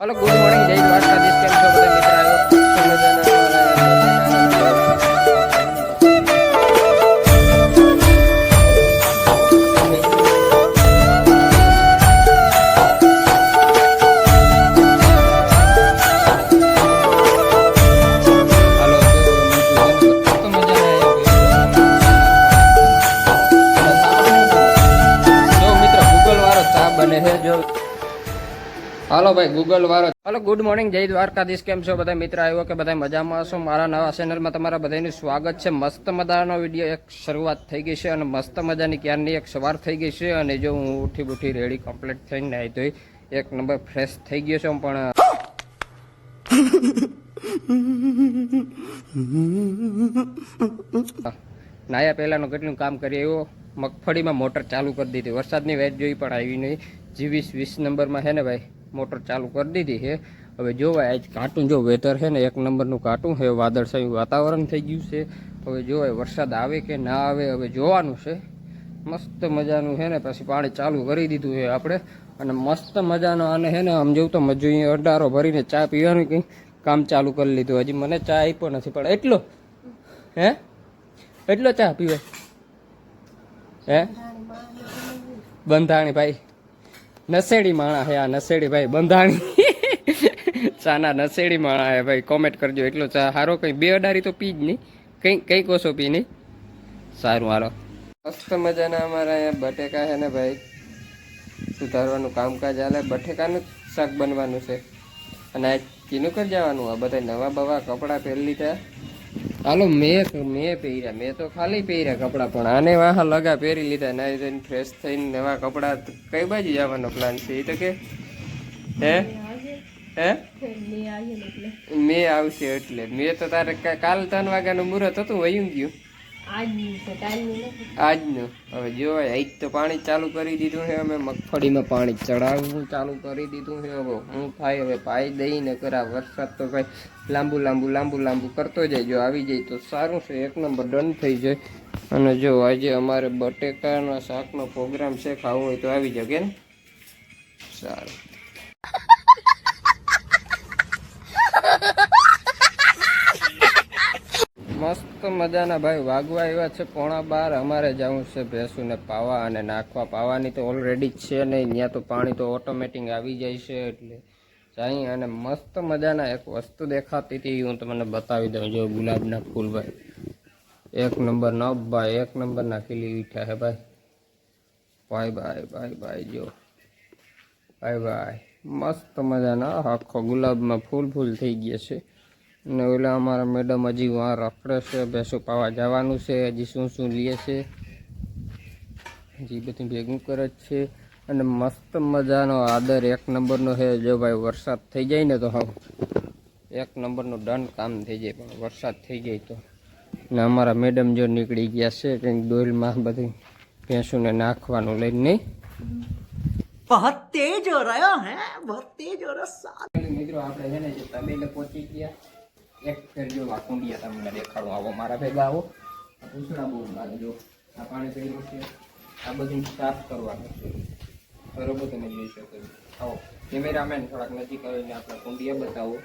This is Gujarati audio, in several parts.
હલો ગુડ મોર્નિંગ જય દ્વારકાધીશ. કેમ છો બધા? મિત્ર હાલો ભાઈ ગૂગલ વાળો હાલો ગુડ મોર્નિંગ જય દ્વારકાધીશ. કેમ છો બધા? મિત્ર આવ્યો કે બધા મજામાં હશો? મારા નવા ચેનલમાં તમારા બધાનું સ્વાગત છે. મસ્ત મજાનો વીડિયો એક શરૂઆત થઈ ગઈ છે અને મસ્ત મજાની ક્યારની એક સવાર થઈ ગઈ છે અને જો હું ઉઠી બુઠી રેડી કમ્પ્લીટ થઈને આવી તો એક નંબર ફ્રેશ થઈ ગયો છું. પણ નાયા પહેલાંનું કેટલું કામ કરી આવ્યો? મગફળીમાં મોટર ચાલુ કરી દીધી. વરસાદની વેટ જોઈ પણ આવી નહીં. જીવીસ વીસ નંબરમાં છે ને ભાઈ? મોટર ચાલુ કરી દીધી છે. હવે જોવાય, આજ કાંટું જો વેધર છે ને, એક નંબરનું કાંટું છે, વાદળછાયું વાતાવરણ થઈ ગયું છે. હવે જોવાય, વરસાદ આવે કે ના આવે, હવે જોવાનું છે. મસ્ત મજાનું છે ને, પછી પાણી ચાલુ કરી દીધું છે આપણે. અને મસ્ત મજાનો આને છે ને, આમ જોઉં તો મજૂરી અઢારો ભરીને ચા પીવાનું કંઈ કામ ચાલુ કરી લીધું. હજી મને ચા આપ્યો નથી, પણ એટલો. હે? એટલો ચા પીવે? હે? બંધાણી, ભાઈ. નસેડી માણા હે આ નસેડી ભાઈ બંધાણી. ચાના નસેડી માણા હે ભાઈ કોમેન્ટ કરજો એટલો ચા સારો કંઈ બે અડારી તો પી જ નહીં. કંઈ કંઈ કોસો પી નહીં. સારું, હાલો. મસ્ત મજાના અમારા અહીંયા બટેકા છે ને ભાઈ. સુધારવાનું કામકાજ હાલે. બટેકાનું શાક બનવાનું છે. અને આ કીનું કરી જવાનું. આ બધા નવા બવા કપડાં પહેરી લીધા. હાલો મેં મેં પહેર્યા. મેં તો ખાલી પહેર્યા કપડાં પણ આને વાહ લગા પહેરી લીધા. નાઈ જઈને ફ્રેશ થઈને નવા કપડાં. કઈ બાજુ જવાનો પ્લાન છે? એ તો કે હે? હે? મેં આવશે એટલે. મેં તો તારે કાલ ત્રણ વાગ્યાનું મુહૂર્ત હતું વયું ગયું. આજનું હવે જો એક તો પાણી ચાલુ કરી દીધું છે. અમે મગફળીમાં પાણી ચડાવવું ચાલુ કરી દીધું છે. હવે હું થાય, હવે પાઈ દઈને કરા વરસાદ તો ભાઈ લાંબુ લાંબુ લાંબુ લાંબુ કરતો જાય. જો આવી જાય તો સારું છે. એક નંબર ડન થઈ જાય. અને જો આજે અમારે બટેકાના શાકનો પ્રોગ્રામ છે, ખાવો હોય તો આવી જાય કે સારું. મસ્ત મજાના ભાઈ વાગવા આવ્યા છે પોણા બાર. અમારે જવું છે ભેંસુને પાવા અને નાખવા. પાવાની તો ઓલરેડી છે નહીં ત્યાં તો પાણી તો ઓટોમેટિક આવી જાય છે એટલે જાય અને મસ્ત મજાના એક વસ્તુ દેખાતી હતી, હું તમને બતાવી દઉં. જો ગુલાબના ફૂલ ભાઈ. એક નંબર ન ભાઈ, એક નંબરના ખીલી ઉઠ્યા હે ભાઈ. ભાઈ ભાઈ ભાઈ ભાઈ, જો. ભાઈ ભાઈ, મસ્ત મજાના આખો ગુલાબમાં ફૂલ ફૂલ થઈ ગયા છે. ને ઓલા અમારા મેડમ હજી વાં રખડે છે ભેંસો પાવા જવાનું છે હજી શું શું લે છે. હજી બધું ભેગું કરે જ છે. અને મસ્ત મજાનો આદર એક નંબરનો છે જો ભાઈ વરસાદ થઈ જાય ને તો હા એક નંબરનું ડન કામ થઈ જાય પણ વરસાદ થઈ જાય તો. ને અમારા મેડમ જો નીકળી ગયા છે કંઈક ડોલમાં બધી ભેંસોને નાખવાનું લઈને નહીં? બહુ તેજ હો રહ્યો હે બહુ તેજ હો રહ્યો મિત્રો આપણે છે ને જે પહોંચી ગયા એક ફેર જો આ કુંડિયા તમને દેખાડું. આવો મારા ભેગા આવો. આ પૂછડા બહુ લાગે જો. આ પાણી પડ્યું છે. આ બધું સાફ કરવાનું છે. બરોબર તમે જોઈ શકો છો. આવો કેમેરામેન થોડાક નજીક આવીને આપણે કુંડિયા બતાવો.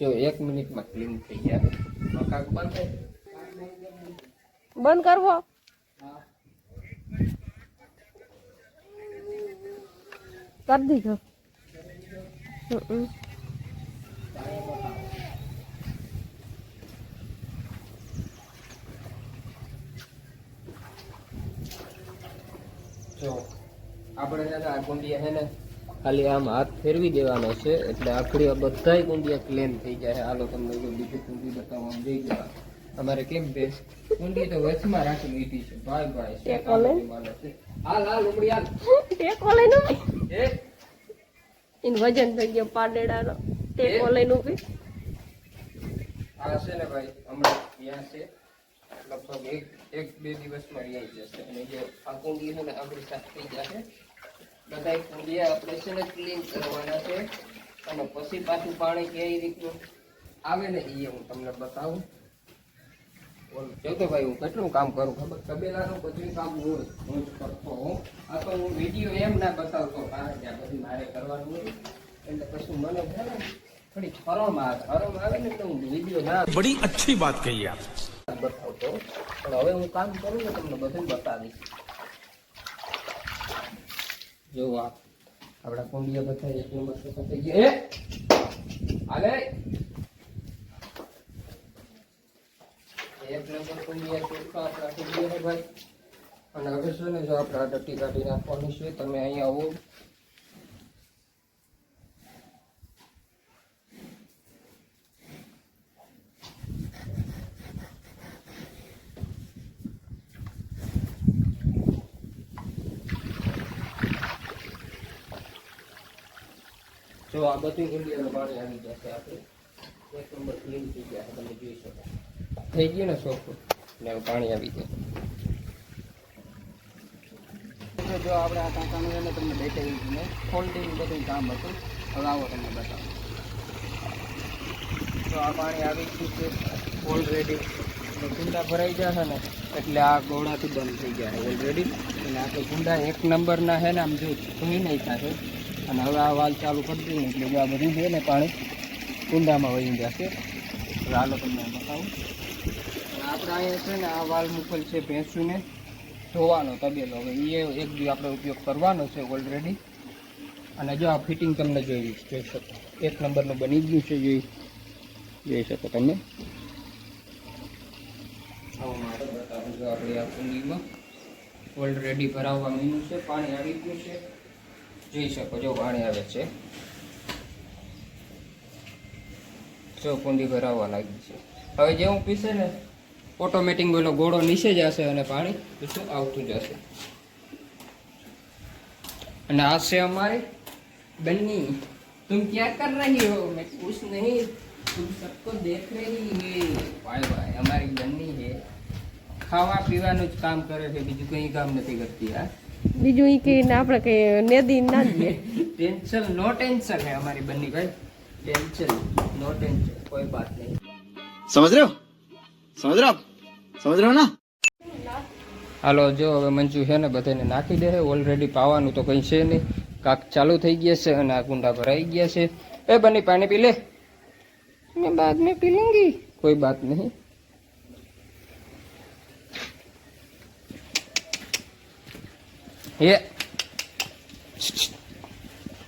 જો એક મિનિટમાં ક્લીન થઈ ગયા. મકાક બંધ બંધ કરવો. કરી દીધો. હમ. આપણે છે ને આ કુંડિયા છે ને ખાલી આમ હાથ ફેરવી દેવાનો છે એટલે આખડી બધા કુંડિયા ક્લેમ થઈ જાય હાલો તમને જો બીજું કુંડી બતાવવા જઈ ગયા અમારે કેમ બે? કુંડી તો વચમાં રાખી લીધી છે. ભાઈ ભાઈ હાલ હાલ ઉમડી હાલ. ટેકો લઈને. એ? એનું વજન થઈ ગયો પાડેડાનો ટેકો લઈને ઊભી આ છે ને ભાઈ હમણાં ત્યાં છે. લગભગ એક એક બે દિવસમાં રહી જશે. અને જે આ કુંડી છે ને આગળ સાફ થઈ જશે. બધા કુંડિયા આપણે છે ને ક્લીન કરવાના છે. અને પછી પાછું પાણી કેવી રીતનું આવે ને એ હું તમને બતાવું. જોતો ભાઈ હું કેટલું કામ કરું ખબર? તબેલાનું બધું કામ હું હું જ કરતો હોઉં. આ તો હું વીડિયો એમ ના બતાવતો કારણ કે આ બધું મારે કરવાનું હોય. એટલે પછી મને છે ને થોડી ફરમ આવે. ફરમ આવે ને તો હું વીડિયો ના બડી અચ્છી વાત કહી આપ. બતાવતો. પણ હવે હું કામ કરું ને તમને બધું બતાવીશ. જો આ. આપણા કુંડિયા બધા એક નંબર તો થઈ ગયા. આગળ એક નંબર કુંડિયા ચોખ્ખા આપણા કુંડિયા ભાઈ. અને હવે શું ને જો આપણે આ કાઢી નાખવાનું છે, તમે અહીંયા આવો. જો આ બધી કુંડિયાનું પાણી આવી જશે આપણે. એક નંબર ક્લીન થઈ ગયા છે, તમે જોઈ શકો. થઈ ગયું ને ચોખ્ખું ને પાણી આવી ગયું. જો આપણે આ કાંકાનું એને તમને દીધું ને ફોલ્ડિંગ બધું કામ હતું. હવે આવો તમને બતાવો. તો આ પાણી આવી ગયું છે. ઓલરેડી ગુંડા ભરાઈ જશે ને, એટલે આ ગોળાથી બંધ થઈ ગયા છે ઓલરેડી અને આપણે ગુંડા એક નંબરના છે ને, આમ જો ધોઈ નહીં થશે અને હવે આ વાલ ચાલુ કરી દઈએ એટલે આ બધું છે ને પાણી કુંડામાં વહી જશે. હાલો તમને બતાવું. આપણે અહીંયા છે ને આ વાલ મૂકેલ છે ભેંસુને ધોવાનો તબેલો. હવે એ એક દી આપણે ઉપયોગ કરવાનો છે ઓલરેડી અને જો આ ફિટિંગ તમને જોઈ જોઈ શકો. એક નંબરનું બની ગયું છે, જોઈ જોઈ શકો તમે. આપણે આ કુંડીમાં. ઓલરેડી ભરાવવા મીનું છે, પાણી આવી ગયું છે. જોઈ શકો જો પાણી આવે છે. ચોકુંડી ભરાવવા લાગી છે. હવે જે હું પીસે ને ઓટોમેટિક બોલો ગોળો નીચે જશે અને પાણી પીછું આવતું જશે. અને આ છે અમારી બન્ની. તું ક્યાં કર રહી હો? મેં કુછ નહીં. તું સબકો દેખ રહી હે. ભાઈ ભાઈ, અમારી બન્ની છે ખાવા પીવાનું જ કામ કરે છે, બીજું કંઈ કામ નથી કરતી આ બીજું એ કે આપણે કે નેદી ના દઈએ. ટેન્શન નો ટેન્શન હે અમારી બંની ભાઈ. ટેન્શન નો ટેન્શન કોઈ વાત નહીં. સમજ રહ્યો? સમજ રહ્યો સમજ રહ્યો ના? હાલો જો હવે મંજુ છે ને બધાને નાખી દે ઓલરેડી પાવાનું તો કંઈ છે નહીં. કાક ચાલુ થઈ ગયા છે અને આ કુંડા ભરાઈ ગયા છે. એ બની પાણી પી લે. મેં બાદ મેં પી લૂંગી. કોઈ બાત નહીં. એ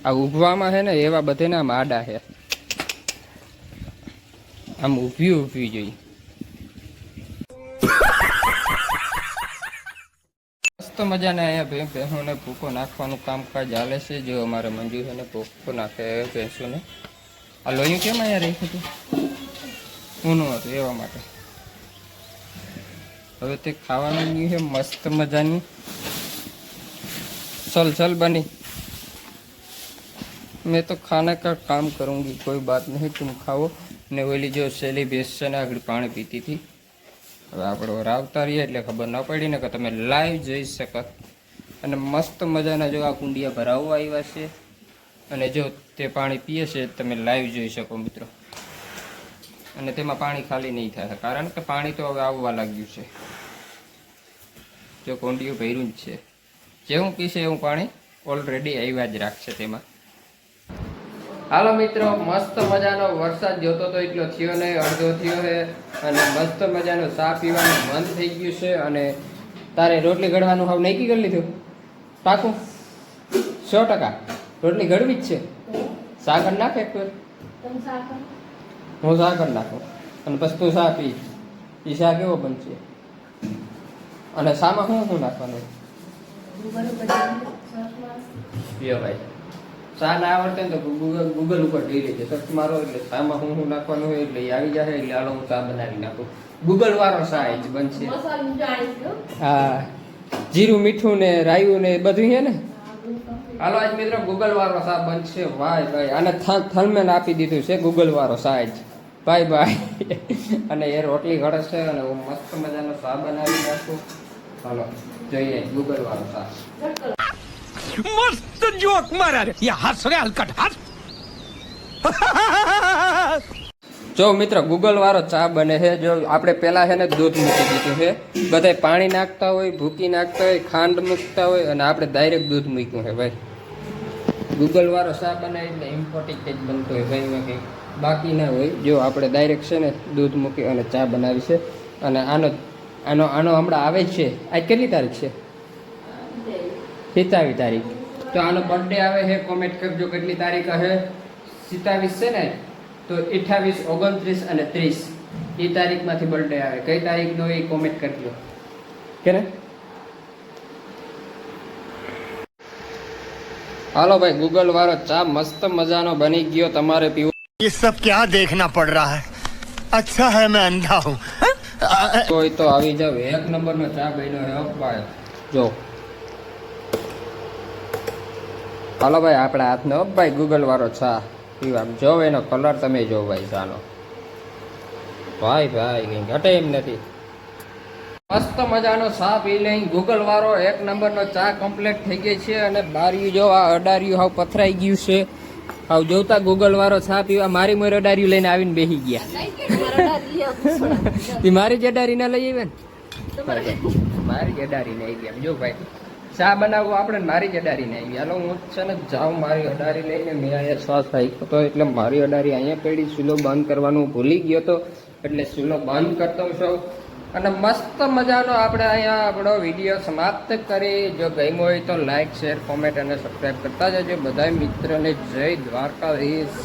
આ ઉભવામાં છે ને, એવા બધે આમ છે. આમ ઊભી ઊભી જોઈએ મસ્ત મજાને અહીંયા ભે ભેંસોને ભૂકો નાખવાનું કામકાજ ચાલે છે. જો અમારે મંજુ છે ને ભૂકો નાખે ભેંસોને. આ લોહી કેમ અહીંયા રાખ્યું હતું? ઊનું હતું, એવા માટે. હવે તે ખાવાનું છે, મસ્ત મજાની. चल चल बनी मैं तो खाने का काम करूंगी कोई बात नहीं तुम खाओ ने ओली जो सेली ભેંસ છે ને આગળ પાણી પીતી હતી હવે આપણે રાવતા રહીએ એટલે ખબર ન પડી ને કે તમે લાઈવ જોઈ શકત અને મસ્ત મજાના જો આ કુંડિયા ભરાવવા આવ્યા છે અને જો તે પાણી પીએ છે તમે લાઈવ જોઈ શકો મિત્રો અને તેમાં પાણી ખાલી નહીં થાય કારણ કે પાણી તો હવે આવવા લાગ્યું છે જો કુંડિયું ભર્યું જ છે જેવું પીશે એવું પાણી ઓલરેડી આવ્યા જ રાખશે તેમાં. હાલો મિત્રો મસ્ત મજાનો વરસાદ જોતો તો એટલો થયો નહીં અડધો થયો છે અને મસ્ત મજાનું ચા પીવાનું મન થઈ ગયું છે અને તારે રોટલી ઘડવાનું હાવ નક્કી કરી લીધું? પાકું? સો ટકા. રોટલી ઘડવી જ છે. સાકર નાખે એક હું સાકર નાખું. અને પછી તું ચા પી. એ ચા કેવો બનશે? અને શામાં શું શું નાખવાનું? પિયો ભાઈ. ચા ના આવડતે ને તો ગૂગલ ગૂગલ ઉપર જઈ લેજે. છે સર્ચ મારો એટલે સામાં હું શું નાખવાનું હોય એટલે એ આવી જશે એટલે હાલો હું ચા બનાવી નાખું. ગૂગલ વાળો ચા જ બનશે હા જીરું મીઠું ને રાયું ને એ બધું છે ને? હાલો આજ મિત્રો ગૂગલ વાળો ચા બનશે? ભાઈ. ભાઈ અને થલમેન આપી દીધું છે ગૂગલ વાળો ચા જ બાય બાય. અને એ રોટલી ઘડશે છે અને હું મસ્ત મજાનો ચા બનાવી નાખું. હાલો. જઈને ગૂગલ વાળતા મસ્ત જોક મારા યા હસ રે હલકટ હસ જો મિત્ર ગૂગલ વાળો ચા બને છે. જો આપણે પહેલાં છે ને દૂધ મૂકી દીધું છે. બધા પાણી નાખતા હોય ભૂકી નાખતા હોય ખાંડ મૂકતા હોય અને આપણે ડાયરેક્ટ દૂધ મૂક્યું છે ભાઈ. ગૂગલ વાળો ચા બને એટલે ઇમ્પોર્ટિક જ બનતો હોય ભાઈ એમાં કંઈક બાકી ના હોય. જો આપણે ડાયરેક્ટ છે ને દૂધ મૂકી અને ચા બનાવી છે. અને આનો આનો આનો હમણાં આવે જ છે આજ કેટલી તારીખ છે સિત્તાવીસ તારીખ તો આનો બર્થડે આવે છે કોમેન્ટ કરજો કેટલી તારીખ હશે સિત્તાવીસ છે ને તો અઠ્ઠાવીસ ઓગણત્રીસ અને ત્રીસ એ તારીખમાંથી બર્થડે આવે કઈ તારીખનો એ કોમેન્ટ કરજો કે ને હાલો ભાઈ ગૂગલ વાળો ચા મસ્ત મજાનો બની ગયો તમારે પીવો ये सब क्या देखना पड़ रहा है अच्छा है मैं अंधा हूँ હોય તો આવી જાવ. એક નંબરનો ચા બન્યો હે ભાઈ જો. હાલો ભાઈ, આપણા હાથનો ભાઈ ગૂગલ વાળો ચા પીવા. જો એનો કલર તમે જો ભાઈ ચાનો ભાઈ ભાઈ, કઈ ઘટે એમ નથી. મસ્ત મજાનો ચા પી લઈ. ગૂગલ વાળો એક નંબરનો ચા કમ્પ્લીટ થઈ ગઈ છે અને બાર્યું જો, આ અડારિયું હાવ પથરાઈ ગયું છે. હાવ જોતા ગૂગલ વાળો ચા પીવા. મારી મોર અડાર્યું લઈને આવીને બેસી ગયા. તી મારી જડારી ના લઈ આવે ને? મારી જડારી ને આવી ગયા જો ભાઈ ચા બનાવવું આપણે મારી અડારી ને આવી હાલો હું છે ને જાઉં મારી અડારી લઈને. મેં અહીંયા શ્વાસ રાખ્યો તો એટલે મારી અડારી અહીંયા પડી. ચૂલો બંધ કરવાનું ભૂલી ગયો તો એટલે ચૂલો બંધ કરતો છું. અને મસ્ત મજાનો આપણે અહીંયા આપણો વીડિયો સમાપ્ત કરી. જો ગમ્યો હોય તો લાઇક શેર કોમેન્ટ અને સબસ્ક્રાઈબ કરતા જજો. બધા મિત્રોને જય દ્વારકાધીશ.